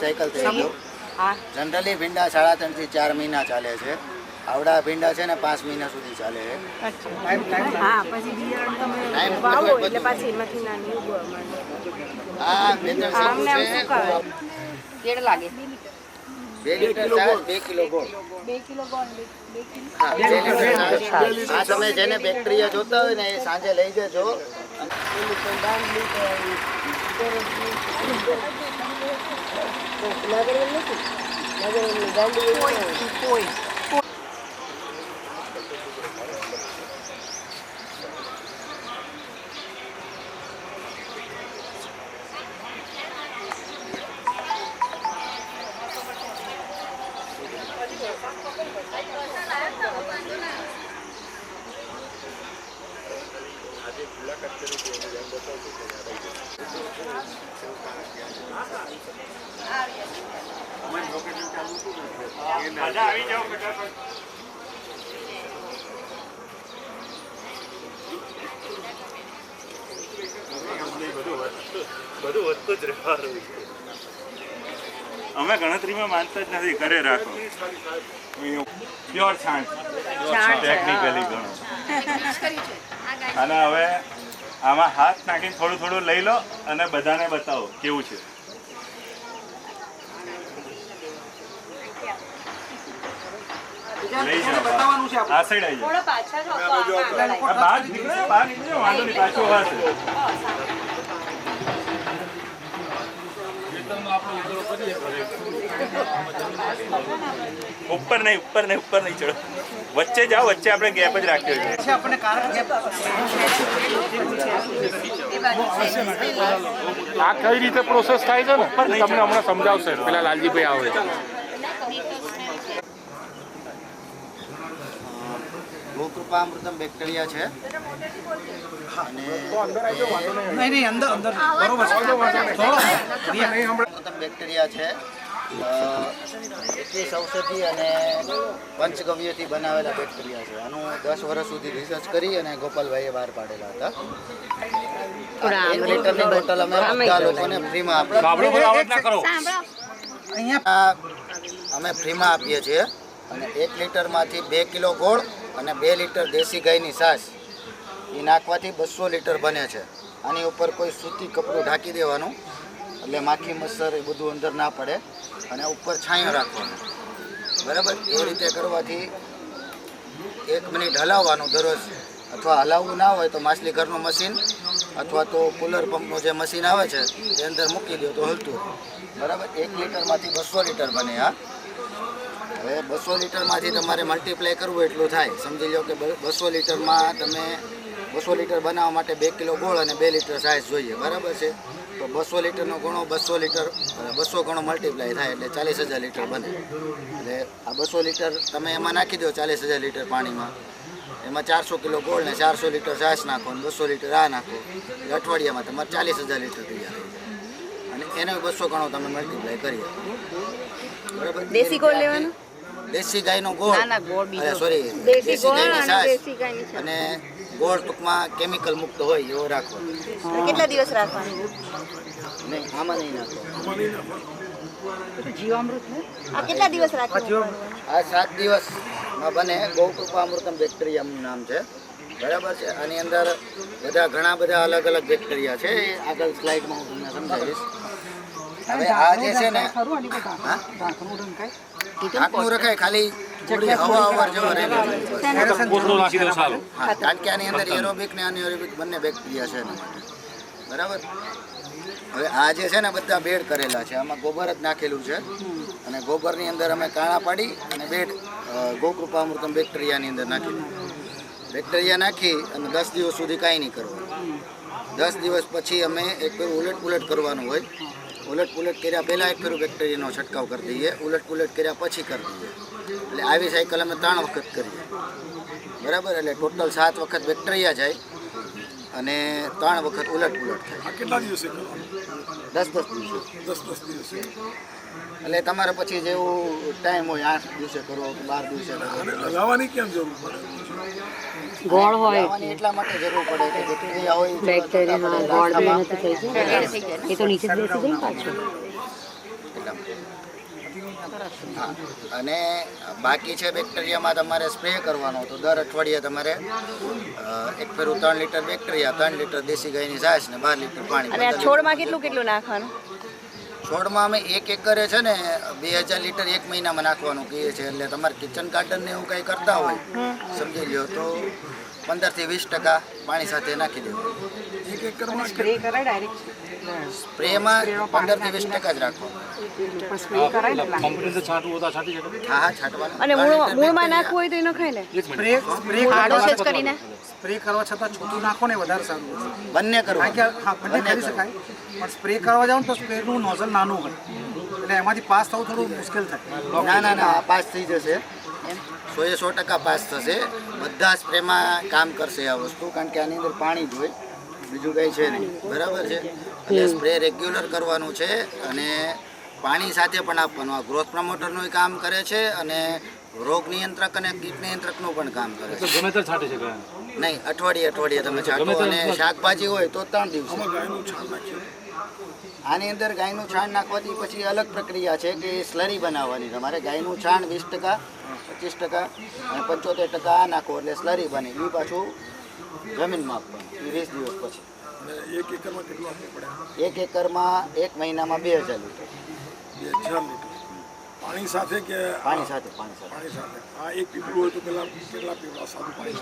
Cycle થઈ ગયો. Generally ભીંડા સાડા ત્રણથી ચાર મહિના ચાલે છે. આવડા ભીંડા છે ને પાંચ મહિના સુધી ચાલે છે. ત્રણ લાગે. બે લીટર. બે કિલો ગોળ. આ તમે જેને બેક્ટેરિયા જોતા હોય ને એ સાંજે લઈ જજો. કોઈ બધું વધતું જ રહેવાનું અમે ગણતરીમાં માનતા જ નથી ઘરે રાખો. પ્યોર ટેકનિકલી ગણો. અને હવે આમાં હાથ નાખીને થોડું થોડું લઈ લો અને બધાને બતાવો કેવું છે લઈ જાઓ આ સાઈડ આવી જાઓ. આ બહાર નીકળો બહાર નીકળો વાંધો નહીં પાછું હશે ઉપર નહીં ઉપર નહીં ઉપર નહીં ચડો. વચ્ચે જાઓ વચ્ચે આપણે ગેપ જ રાખ્યો છે. આ કઈ રીતે પ્રોસેસ થાય છે ને? તમને હમણાં સમજાવશે. પેલા લાલજીભાઈ આવે. ગોકૃપામૃતમ બેક્ટેરિયા છે. અને નહીં. નહીં અંદર અંદર. બરોબર થોડો. બેક્ટેરિયા છે. એકવીસ ઔષધિ અને પંચગવ્યથી બનાવેલા બેક્ટેરિયા છે. આનું દસ વર્ષ સુધી રિસર્ચ કરી અને ગોપાલભાઈએ બહાર પાડેલા હતા. એક લીટરની બોટલ અમે બધા લોકોને ફ્રીમાં આપીએ. આ અમે ફ્રીમાં આપીએ છીએ. અને એક લીટરમાંથી બે કિલો ગોળ અને બે લીટર દેશી ગાયની સાસ એ નાખવાથી બસો લીટર બને છે. આની ઉપર કોઈ સૂતી કપડું ઢાંકી દેવાનું, એટલે માખી મચ્છર એ બધું અંદર ના પડે અને ઉપર છાંયો રાખવાનો. બરાબર? એ રીતે કરવાથી એક મિનિટ હલાવવાનું દરરોજ. અથવા હલાવવું ના હોય તો માછલી ઘરનું મશીન અથવા તો કુલર પંપનું જે મશીન આવે છે, એ અંદર મૂકી દો તો હલતું. બરાબર? એક લીટરમાંથી બસો લીટર બને આ. હવે બસો લીટરમાંથી તમારે મલ્ટીપ્લાય કરવું એટલું થાય. સમજી લો કે બસો લીટરમાં તમે બસો લીટર બનાવવા માટે બે કિલો ગોળ અને બે લીટર સાઇઝ જોઈએ. બરાબર છે? તો બસો લીટરનો ગણો બસો લીટર બસો ગણો મલ્ટીપ્લાય થાય એટલે ચાલીસ હજાર લીટર બને. એટલે આ બસો લીટર તમે એમાં નાખી દો ચાલીસ હજાર લીટર પાણીમાં. એમાં ચારસો કિલો ગોળ ને ચારસો લીટર છાશ નાખો અને બસો લીટર આ નાખો. એટલે અઠવાડિયામાં તમારે ચાલીસ હજાર લીટર તૈયાર અને એનો બસો ગણો તમે મલ્ટીપ્લાય કરી આપો. બરાબર? દેશી ગોળ લેવાનો? દેશી ગાયનો ગોળ. ના, ના, ગોળ બીજો. અરે સોરી દેશી ગોળ ગાયની છાશ. અને ગોળ ટૂંકમાં કેમિકલ મુક્ત હોય એવો રાખો. કેટલા દિવસ રાખવાનું? નહીં આમાં નહીં નાખો. આ કેટલા દિવસ રાખવાનું આ સાત દિવસમાં બને. ગૌકૃપા અમૃતમ બેક્ટેરિયાનું નામ છે. બરાબર છે? આની અંદર બધા ઘણા બધા અલગ અલગ બેક્ટેરિયા છે. આગળ સ્લાઇડમાં હું તમને સમજાવીશ. હવે આ જે છે ને હા? ઢાંકણું રખાય ખાલી થોડી હવા અવર જવા દો સારું. હા કારણ કે આની અંદર એરોબિક ને બંને બેક્ટેરિયા છે એના માટે. બરાબર? હવે આ જે છે ને બધા બેડ કરેલા છે. આમાં ગોબર જ નાખેલું છે. અને ગોબરની અંદર અમે કાણા પાડી અને બેડ ગોકૃપામૃતમ બેક્ટેરિયાની અંદર નાખેલું બેક્ટેરિયા નાખી અને દસ દિવસ સુધી કાંઈ નહીં કરવાનું. દસ દિવસ પછી અમે એક ફેર ઉલટ પુલટ કરવાનું હોય. ઉલટ પુલટ કર્યા પહેલાં એક ફેરું બેક્ટેરિયાનો છંટકાવ કરી દઈએ. ઉલટ પુલટ કર્યા પછી કરી દઈએ. એટલે આવી સાયકલ અમે ત્રણ વખત કરીએ. બરાબર? એટલે ટોટલ સાત વખત બેક્ટેરિયા જાય અને ત્રણ વખત ઉલટ પુલટ થાય. કેટલા દિવસે દસ દસ દિવસે. દસ દસ દિવસે. એટલે તમારે પછી જેવું ટાઈમ હોય આઠ દિવસે કરો બાર દિવસે કરો. લગાવવાની કેમ જરૂર પડે? ગોળ હોય એટલા. માટે જરૂર પડે કે બેક્ટેરિયા હોય બેક્ટેરિયા હા ગોળ બી નથી થઈ જાય એ તો નીચે બેસી જાય પાછું. અને બાકી છે બેક્ટેરિયામાં તમારે સ્પ્રે કરવાનો તો દર અઠવાડિયે તમારે એક ફેરું ત્રણ લીટર બેક્ટેરિયા ત્રણ લીટર દેશી ગાયની છાશ ને બાર લીટર પાણી અને આ પંદર છોડમાં કેટલું કેટલું નાખવાનું. છોડમાં અમે એક એકરે છે ને બે હજાર લીટર એક મહિનામાં નાખવાનું કહીએ છીએ. એટલે તમારે કિચન ગાર્ડન ને એવું કંઈ કરતા હોય સમજી લ્યો તો પંદરથી વીસ ટકા પાણી સાથે નાખી દેવું. સ્પ્રેમાં પંદરથી વીસ ટકા જ રાખવાનું હા હા છાંટવાનું. અને મૂળમાં નાખવું હોય તો એ નખાય ને સ્પ્રે સ્પ્રે કરીને. સ્પ્રે કરવા છતાં છૂટું નાખો ને વધારે સારું. બંને કારણ કે હા બંને કરી શકાય. પણ સ્પ્રે કરવા જાવ ને તો સ્પ્રેનું નોઝલ નાનું હોય. એટલે એમાંથી પાસ થવું થોડું મુશ્કેલ થાય. ના ના ના આ પાસ થઈ જશે. સો એ સો ટકા પાસ થશે. બધા સ્પ્રેમાં કામ કરશે આ વસ્તુ કારણ કે આની અંદર પાણી જોઈએ બીજું કંઈ છે નહીં. બરાબર છે? એટલે સ્પ્રે રેગ્યુલર કરવાનું છે અને પાણી સાથે પણ આપવાનું. આ ગ્રોથ પ્રમોટરનું કામ કરે છે અને રોગ નિયંત્રક અને કીટ નિયંત્રકનું પણ કામ કરે છે ગમે ત્યારે છાંટી નહીં અઠવાડિયે અઠવાડિયે તમે છાંટો અને શાકભાજી હોય તો ત્રણ દિવસ. આની અંદર ગાયનું છાણ નાખવાથી પછી અલગ પ્રક્રિયા છે કે સ્લરી બનાવવાની. તમારે ગાયનું છાણ વીસ ટકા પચીસ ટકા અને પંચોતેર ટકા આ નાખો એટલે સ્લરી બને. એ પાછું જમીનમાં આપવાનું એ વીસ દિવસ પછી. એક એકરમાં કેટલું આપવું પડે? એક એકરમાં એક મહિનામાં બે હજાર લીટર. બે હજાર લીટર. પાણી સાથે કે પાણી સાથે પાણી સાથે. પાણી સાથે? આ એક પીપળું હોય તો પેલા કેટલા પીપળા સાદું પાણી.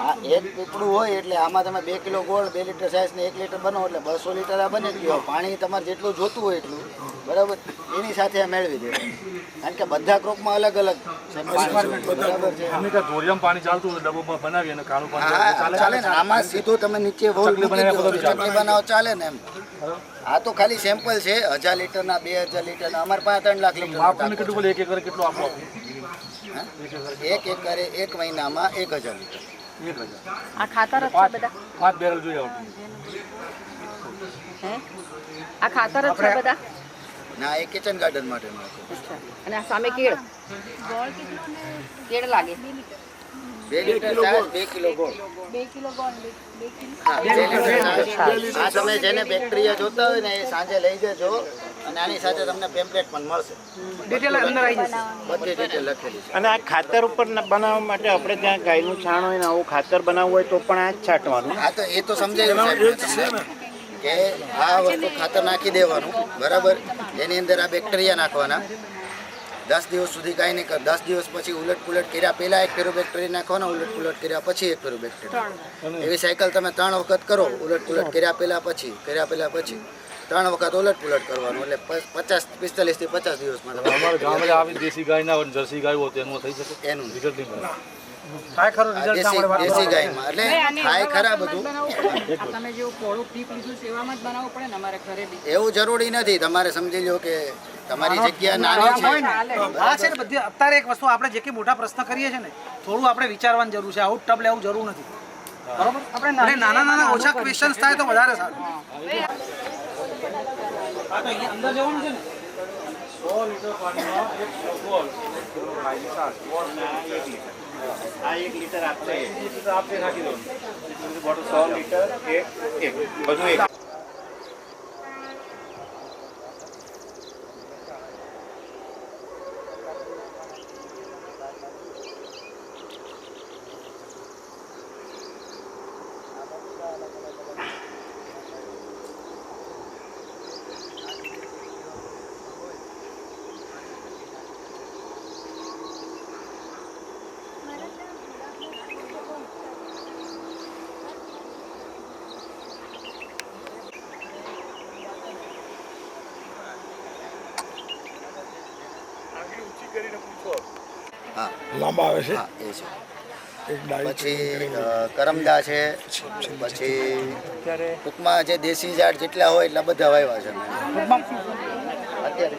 હા એક પીપળું હોય એટલે આમાં તમે બે કિલો ગોળ બે લીટર સાઈઝ ને એક લીટર બનો એટલે બસો લીટર આ બને જ ગયો. પાણી તમારે જેટલું જોતું હોય એટલું. બરાબર? એની સાથે આ મેળવી દેવાનું કારણ કે બધા ક્રોપમાં અલગ અલગ બરાબર છે? ધોરિયામાં પાણી ચાલતું હોય ડબ્બોમાં બનાવી અને કાળું પાણી ચાલે. ચાલે ને. આમાં સીધું તમે નીચે બનાવો ચાલે ને એમ. આ તો ખાલી સેમ્પલ છે હજાર લીટરના બે હજાર લીટરના અમારે પાસે ત્રણ લાખ લીટર આપણને કેટલું બોલે? એક એકર કેટલું આપવું એક એકરે એક મહિનામાં એક હજાર લીટર. એક હજાર. આ ખાતર જ પાંચ બેરલ જોઈએ આ ખાતર જ છે બધા? ના એ કિચન ગાર્ડન માટે અને આ સામે કેળ? કેળ લાગે. બે લીટર છાશ, બે કિલો ગોળ. બે તમે જેને બેક્ટેરિયા જોતા હોય ને એ સાંજે લઈ જજો અને આની સાથે તમને પેમ્પલેટ પણ મળશે. ડિટેલ અંદર આવી જશે. બધી ડિટેલ લખેલી છે. અને આ ખાતર ઉપર બનાવવા માટે આપણે ત્યાં ગાયનું છાણ હોય ને આવું ખાતર બનાવવું હોય તો પણ આ જ છાંટવાનું. હા તો એ તો સમજાય કે આ વસ્તુ ખાતર નાખી દેવાનું બરાબર? એની અંદર આ બેક્ટેરિયા નાખવાના. દસ દિવસ સુધી કાંઈ નહીં કર દસ દિવસ પછી ઉલટ પુલટ કર્યા પહેલાં એક ફેરો બેક્ટેરિયા નાખવાનો ઉલટ પુલટ કર્યા પછી એક ફેરો બેક્ટેરિયા એવી સાયકલ તમે ત્રણ વખત કરો ઉલટ પુલટ કર્યા પહેલા પછી કર્યા પહેલા પછી. ત્રણ વખત ઉલટ પુલટ કરવાનું એટલે પચાસ પિસ્તાલીસથી પચાસ દિવસમાં અમારા ગામમાં આવી દેશી ગાય ના જર્સી ગાય હોય તો થઈ શકે? એનું. રિઝલ્ટ નહીં થાય ખરું રિઝલ્ટ દેશી વાત દેશી ગાયમાં. એટલે થાય ખરા બધું. તમે જે કોળો પીપ લીધું છે એવામાં જ બનાવવું પડે ને અમારે ઘરે બી. એવું જરૂરી નથી. તમારે સમજી લો કે તમારી જગ્યા નાની છે. હા છે ને બધી અત્યારે એક વસ્તુ આપણે જે કે મોટા પ્રશ્ન કરીએ છીએ ને થોડું આપણે વિચારવાની જરૂર છે. આવું ટબ લેવું જરૂર નથી. બરોબર? આપણે નાના નાના ઓછા ક્વેશ્ચન્સ થાય તો વધારે સારું. હા. તો અંદર જવાનું છે ને? સો લીટર પાણીમાં એક કિલો રાઈસ આ એક લીટર આપશે આપશે નાખી દો બોટલ સો લીટર એક એક. બધું એક. લાંબા આવે છે. એ પછી કરમદા છે. પછી ટૂંકમાં જે દેશી ઝાડ જેટલા હોય એટલા બધા વાવ્યા છે. અત્યારે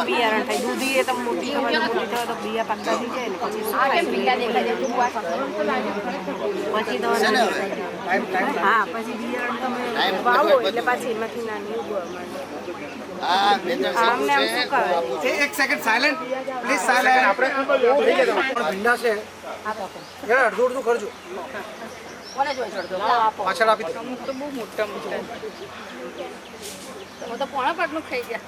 એનું બિયારણ થાય. દૂધી એ તો મોટી ખબર મોટી થાય તો બિયા પાકતા થઈ જાય ને પછી તું આ પછી તો હા પછી બિયારણ તમે વાવો એટલે પાછી એમાંથી નાની શું અડધું અડધું કરજો. પાછળ આપી દો. તો બહુ મોટા મોટા. હું તો પોણા પાટનું ખાઈ ગયા.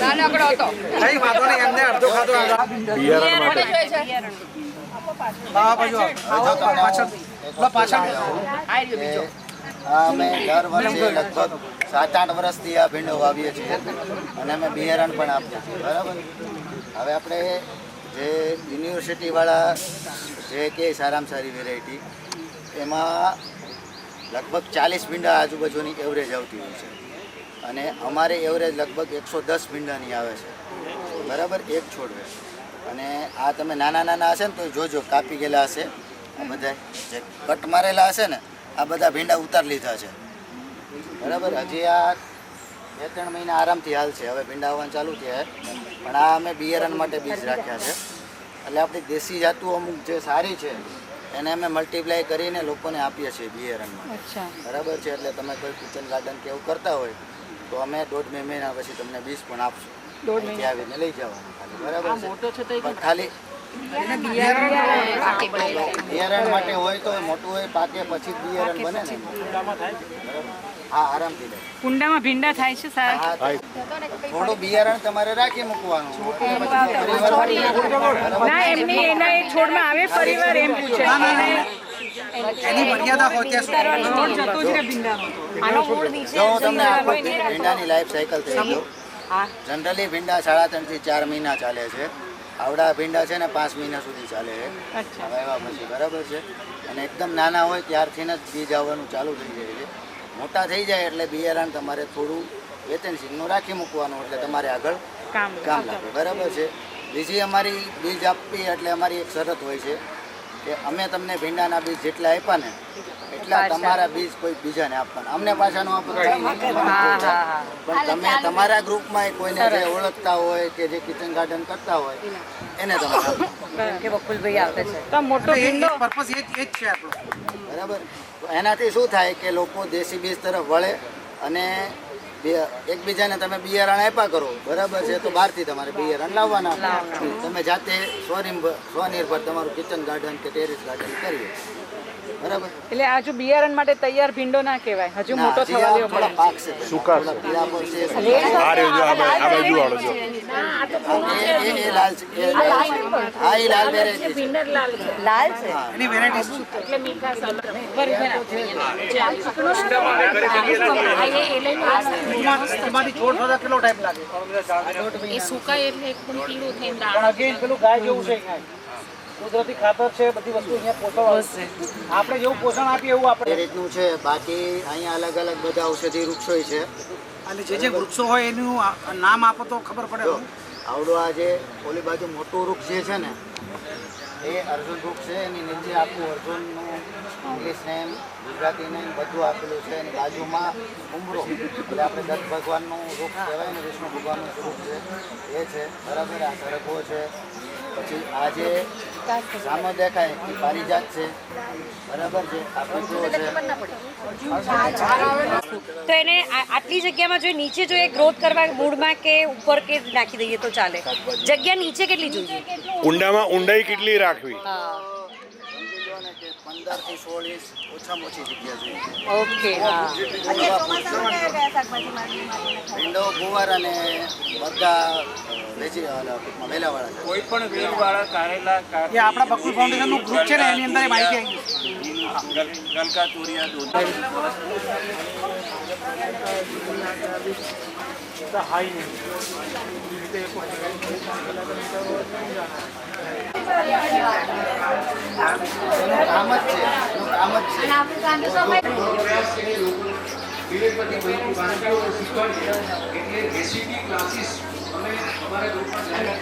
નાનકડો હતો. કઈ વાંધો નહીં એમને અડધો ખાધો કોને જોઈ હા બાજુ પાછળ. પાછળ. આઈ રહ્યો બીજો. અમે દર વર્ષે લગભગ સાત આઠ વર્ષથી આ ભીંડો વાવીએ છીએ અને અમે બિયારણ પણ આપીએ છીએ બરાબર? હવે આપણે જે યુનિવર્સિટીવાળા જે કે સારામાં સારી વેરાયટી એમાં લગભગ ચાલીસ ભીંડા આજુબાજુની એવરેજ આવતી હોય છે. અને અમારે એવરેજ લગભગ એકસો દસ ભીંડાની આવે છે. બરાબર? એક છોડવે અને આ તમે નાના નાના હશે ને તો જોજો, કાપી ગયેલા હશે. આ બધા જે કટ મારેલા હશે ને, આ બધા ભીંડા ઉતાર લીધા છે. બરાબર? હજી આ બે ત્રણ મહિના આરામથી હાલશે હવે ભીંડા આવવાનું ચાલુ થયા પણ આ અમે બિયારણ માટે બીજ રાખ્યા છે. એટલે આપણી દેશી જાતું અમુક જે સારી છે એને અમે મલ્ટીપ્લાય કરીને લોકોને આપીએ છીએ બિયારણમાં બરાબર છે એટલે તમે કોઈ કિચન ગાર્ડન કે એવું કરતા હોય તો અમે દોઢ બે મહિના પછી તમને બીજ પણ આપશું. દોઢ આવીને લઈ જવાનું ખાલી. બરાબર મોટો છે તો પણ ખાલી બિયારણ માટે હોય તો મોટું હોય પાકે પછી બિયારણ બને ને. હા આરામથી લે કુંડામાં ભીંડા થાય છે સાહેબ. હા, થોડું બિયારણ તમારે રાખી મૂકવાનું. ના એમની એના એક છોડમાં આવે પરિવાર એમ પૂછે. એની મર્યાદા હોય ત્યાં સુધી. આનો મૂળ નીચે જો તમને આખું ભીંડાની લાઈફ સાયકલ થઈ ગયો જનરલી ભીંડા સાડા ત્રણથી ચાર મહિના ચાલે છે. આવડા ભીંડા છે ને પાંચ મહિના સુધી ચાલે છે. હવે પછી બરાબર છે. અને એકદમ નાના હોય ત્યારથી જ બીજ આવવાનું ચાલુ થઈ જાય છે. મોટા થઈ જાય એટલે બિયારણ તમારે થોડું વેતનસિંહનું રાખી મૂકવાનું એટલે તમારે આગળ કામ કામ લાગે. બરાબર છે. બીજી અમારી બીજ આપવી એટલે અમારી એક શરત હોય છે કે અમે તમને ભીંડાના બીજ જેટલા આપ્યા ને એટલા તમારા બીજ કોઈ બીજાને આપવાના. અમને પાછા નો આપો. તો કંઈ નહીં. પણ તમે તમારા ગ્રુપમાં કોઈને જે ઓળખતા હોય કે જે કિચન ગાર્ડન કરતા હોય એને તમે કે બકુલભાઈ આવતા છે. મોટો જ એ જ છે આપણો. બરાબર? એનાથી શું થાય કે લોકો દેશી બીજ તરફ વળે અને બે- એકબીજાને તમે બિયારણ આપ્યા કરો. બરાબર છે? તો બહારથી તમારે બિયારણ લાવવાના. તમે જાતે સ્વનિર્ભર સ્વનિર્ભર તમારું કિચન ગાર્ડન કે ટેરેસ ગાર્ડન કરીએ. બરાબર. એટલે આ જો બિયારણ માટે તૈયાર ભીંડો ના કહેવાય. હજુ મોટો થવા દેવો પડે પાકશે પહેલા. થોડા પીળા આ રહ્યો જો આ બાજુ- વાળો જો એ- એ- એ લાલ છે એ લાલ છે. હા લાલ છે. લાલ છે? એની વેરાયટીઝ એમાંથી છોડ થતા કેટલો ટાઈમ લાગે? એ સુકાય એટલે એકદમ પીળું થઈને પણ પેલું ગાય જેવું છે કુદરતી ખાતર છે બધી વસ્તુ અહીંયા પોષણ આપણે જેવું પોષણ આપીએ એવું આપણે રીતનું છે. બાકી અહીંયા અલગ અલગ બધા ઔષધિ વૃક્ષો છે. અને જે જે વૃક્ષો હોય એનું નામ આપો તો ખબર પડે આવડો આ જે ઓલી બાજુ મોટું વૃક્ષ જે છે ને એ અર્જુન વૃક્ષ છે. એની નીચે આખું અર્જુનનું ઇંગ્લિશ નેમ ગુજરાતી નેમ બધું આપેલું છે. એની બાજુમાં ઉમરો. એટલે આપણે દત્ત ભગવાનનું વૃક્ષ કહેવાય ને વિષ્ણુ ભગવાનનું વૃક્ષ છે. એ છે. બરાબર આ સરગવો છે. પછી આ જે સામો દેખાય એ પારિજાત છે. બરાબર છે? તો એને આટલી જગ્યામાં જો નીચે જો એ ગ્રોથ કરવા મૂળમાં કે ઉપર કે નાખી દઈએ તો ચાલે. જગ્યા નીચે કેટલી જોઈએ? ઊંડામાં ઊંડાઈ કેટલી રાખવી? કે સોળ ઇંચ ઓછામાં ઓછી જગ્યા જોઈએ. ઓકે ભીંડો ગુવાર અને બધા વેચી વેલાવાળા છે. કોઈ પણ વેલવાળા કારેલા એ આપણા બકુલ ફાઉન્ડેશનનું ગ્રુપ છે ને એની અંદર માહિતી આવી ગલકા ચોરિયા દૂધ. એનું કામ જ છે એનું કામ જ છે.